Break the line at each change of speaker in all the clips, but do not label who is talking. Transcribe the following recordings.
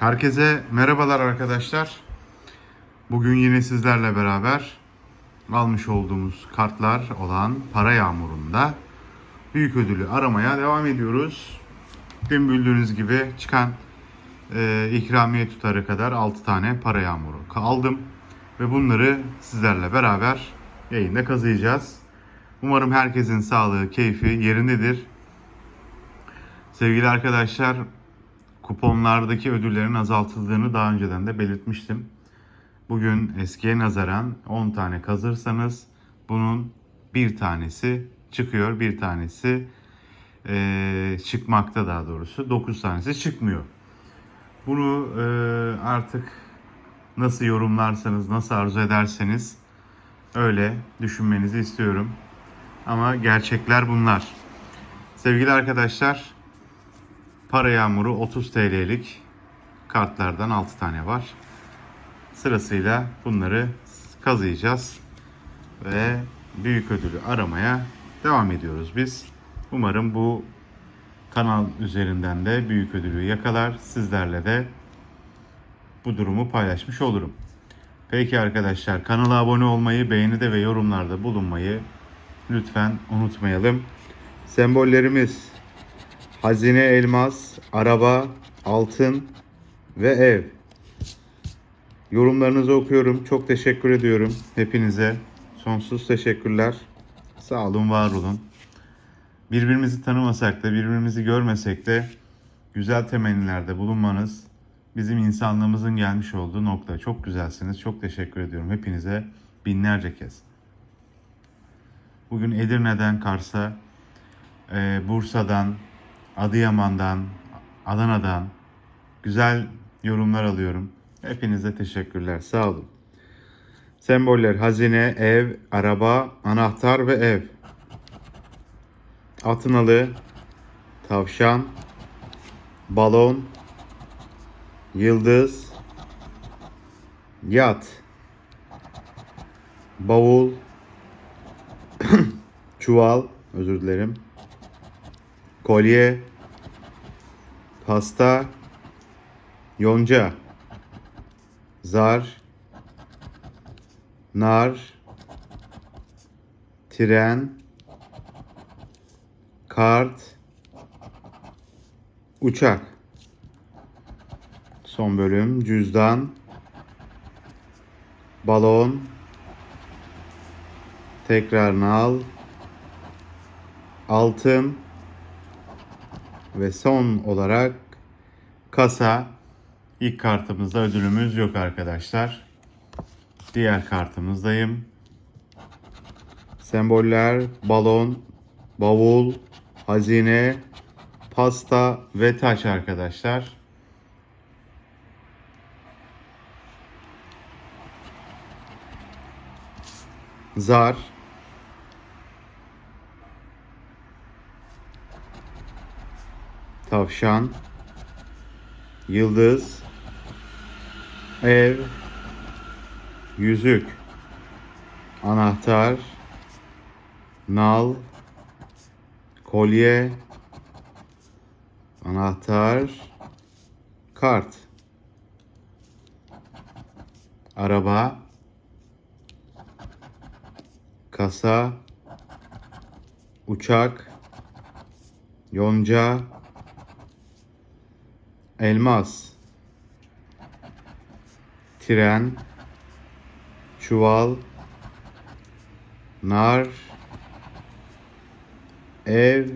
Herkese merhabalar arkadaşlar. Bugün yine sizlerle beraber almış olduğumuz kartlar olan para yağmurunda büyük ödülü aramaya devam ediyoruz. Dün bildiğiniz gibi çıkan e, ikramiye tutarı kadar 6 tane para yağmuru aldım. Ve bunları sizlerle beraber yayında kazıyacağız. Umarım herkesin sağlığı, keyfi yerindedir. Sevgili arkadaşlar, kuponlardaki ödüllerin azaltıldığını daha önceden de belirtmiştim. Bugün eskiye nazaran 10 tane kazırsanız bunun bir tanesi çıkıyor, bir tanesi eee, çıkmakta daha doğrusu. 9 tanesi çıkmıyor. Bunu eee, artık nasıl yorumlarsanız, nasıl arzu ederseniz öyle düşünmenizi istiyorum. Ama gerçekler bunlar. Sevgili arkadaşlar, para yağmuru 30 TL'lik kartlardan 6 tane var. Sırasıyla bunları kazıyacağız ve büyük ödülü aramaya devam ediyoruz biz. Umarım bu kanal üzerinden de büyük ödülü yakalar. Sizlerle de bu durumu paylaşmış olurum. Peki arkadaşlar kanala abone olmayı, beğenide ve yorumlarda bulunmayı lütfen unutmayalım. Sembollerimiz hazine, elmas, araba, altın ve ev. Yorumlarınızı okuyorum. Çok teşekkür ediyorum hepinize. Sonsuz teşekkürler. Sağ olun, var olun. Birbirimizi tanımasak da, birbirimizi görmesek de güzel temennilerde bulunmanız bizim insanlığımızın gelmiş olduğu nokta. Çok güzelsiniz. Çok teşekkür ediyorum hepinize binlerce kez. Bugün Edirne'den Kars'a, e, Bursa'dan, Adıyaman'dan, Adana'dan güzel yorumlar alıyorum. Hepinize teşekkürler. Sağ olun. Semboller hazine, ev, araba, anahtar ve ev. Atınalı, tavşan, balon, yıldız, yat, bavul, çuval, özür dilerim, kolye, pasta, yonca, zar, nar, tren, kart, uçak. Son bölüm cüzdan, balon, tekrar nal, altın ve son olarak kasa. İlk kartımızda ödülümüz yok arkadaşlar. Diğer kartımızdayım. Semboller, balon, bavul, hazine, pasta ve taş arkadaşlar. Zar, tavşan, yıldız, ev, yüzük, anahtar, nal, kolye, anahtar, kart, araba, kasa, uçak, yonca, elmas, tren, çuval, nar, ev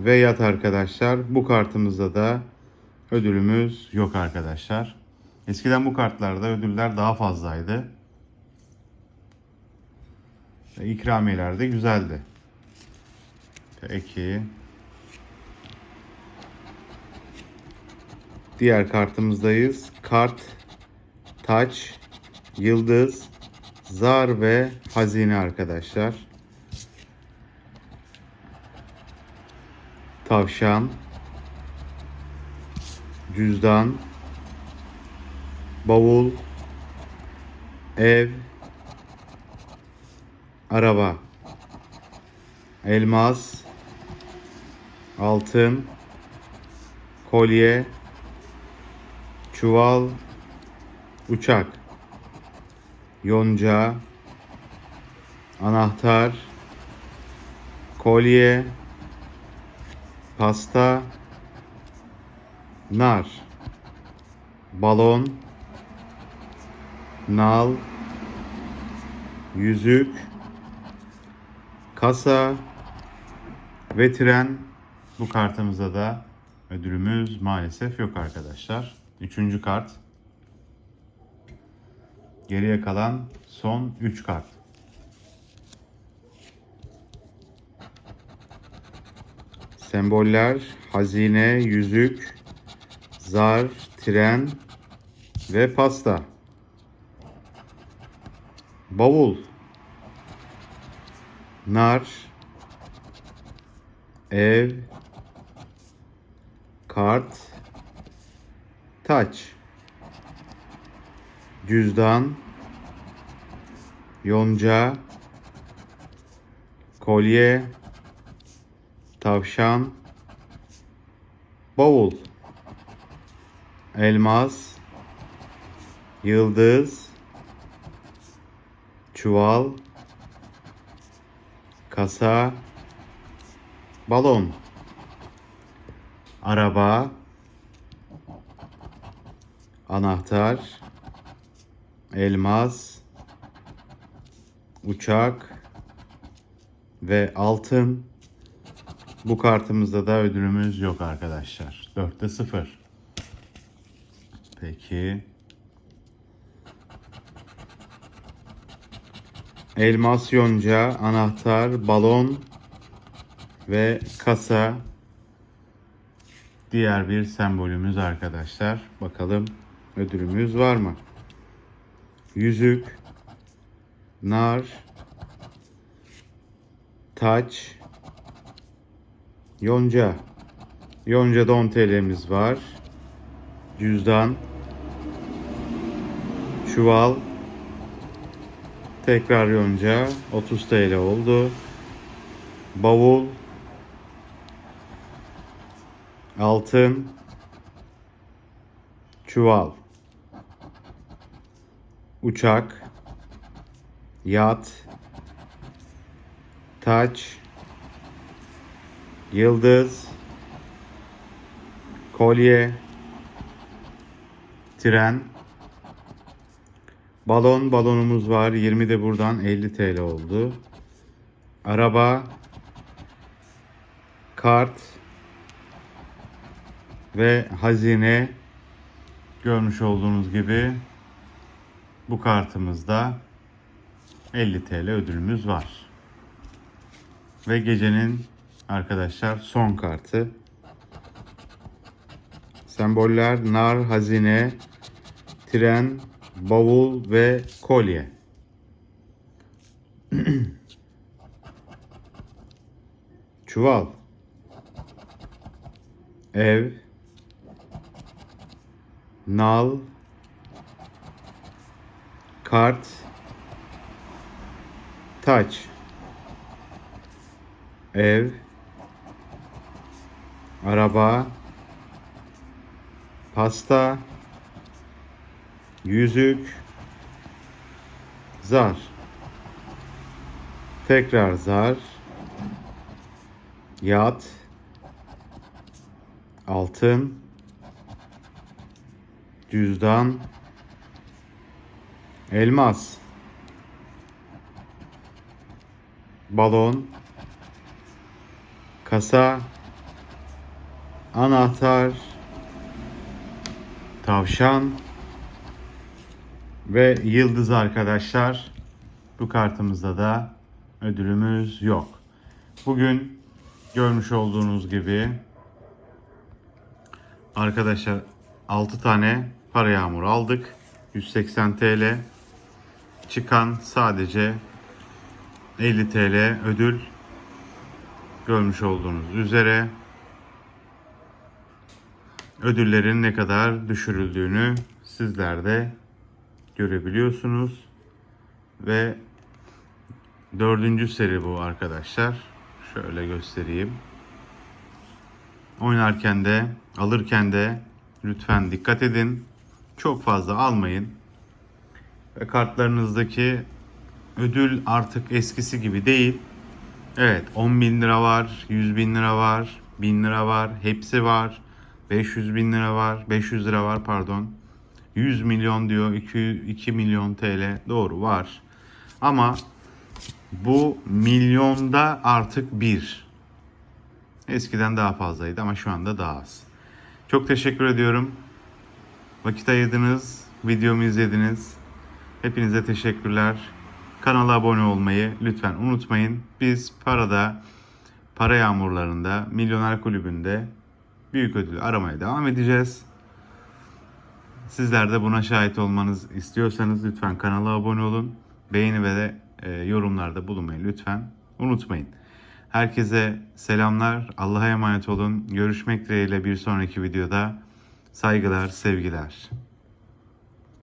ve yat arkadaşlar. Bu kartımızda da ödülümüz yok arkadaşlar. Eskiden bu kartlarda ödüller daha fazlaydı. İkramiyeler de güzeldi. Peki. Diğer kartımızdayız. Kart, taç, yıldız, zar ve hazine arkadaşlar. Tavşan, cüzdan, bavul, ev, araba, elmas, altın, kolye, çuval, uçak, yonca, anahtar, kolye, pasta, nar, balon, nal, yüzük, kasa ve tren. Bu kartımızda da ödülümüz maalesef yok arkadaşlar. Üçüncü kart. Geriye kalan son 3 kart. Semboller, hazine, yüzük, zar, tren ve pasta. Bavul, nar, ev, kart, taç, cüzdan, yonca, kolye, tavşan, bavul, elmas, yıldız, çuval, kasa, balon, araba, anahtar, elmas, uçak ve altın. Bu kartımızda da ödülümüz yok arkadaşlar. 4'te 0. Peki. Elmas yonca, anahtar, balon ve kasa diğer bir sembolümüz arkadaşlar. Bakalım ödülümüz var mı? Yüzük, nar, taç, yonca. Yonca'da 10 TL'miz var. Cüzdan, çuval, tekrar yonca 30 TL oldu. Bavul, altın, çuval, uçak, yat, taç, yıldız, kolye, tren, balon. Balonumuz var. 20 de buradan 50 TL oldu. Araba, kart. Ve hazine. Görmüş olduğunuz gibi bu kartımızda 50 TL ödülümüz var. Ve gecenin arkadaşlar son kartı. Semboller nar, hazine, tren, bavul ve kolye. Çuval. Ev. Nal. Kart. Taç. Ev. Araba. Pasta. Yüzük. Zar. Tekrar zar. Yat. Altın. Cüzdan. Elmas. Balon. Kasa. Anahtar. Tavşan ve yıldız arkadaşlar. Bu kartımızda da ödülümüz yok. Bugün görmüş olduğunuz gibi arkadaşlar 6 tane para yağmuru aldık. 180 TL. Çıkan sadece 50 TL ödül. Görmüş olduğunuz üzere ödüllerin ne kadar düşürüldüğünü sizler de görebiliyorsunuz. Ve dördüncü seri bu arkadaşlar. Şöyle göstereyim. Oynarken de alırken de lütfen dikkat edin. çok fazla almayın. Ve kartlarınızdaki ödül artık eskisi gibi değil. Evet 10 bin lira var, 100 bin lira var, 1000 lira var, hepsi var. 500 bin lira var, 500 lira var pardon. 100 milyon diyor, 2, 2 milyon TL doğru var. Ama bu milyonda artık bir. Eskiden daha fazlaydı ama şu anda daha az. Çok teşekkür ediyorum. Vakit ayırdınız, videomu izlediniz. Hepinize teşekkürler. Kanala abone olmayı lütfen unutmayın. Biz parada, para yağmurlarında, Milyoner Kulübü'nde büyük ödülü aramaya devam edeceğiz. Sizler de buna şahit olmanız istiyorsanız lütfen kanala abone olun. Beğeni ve de yorumlarda bulunmayı lütfen unutmayın. Herkese selamlar. Allah'a emanet olun. Görüşmek dileğiyle bir sonraki videoda. Saygılar, sevgiler.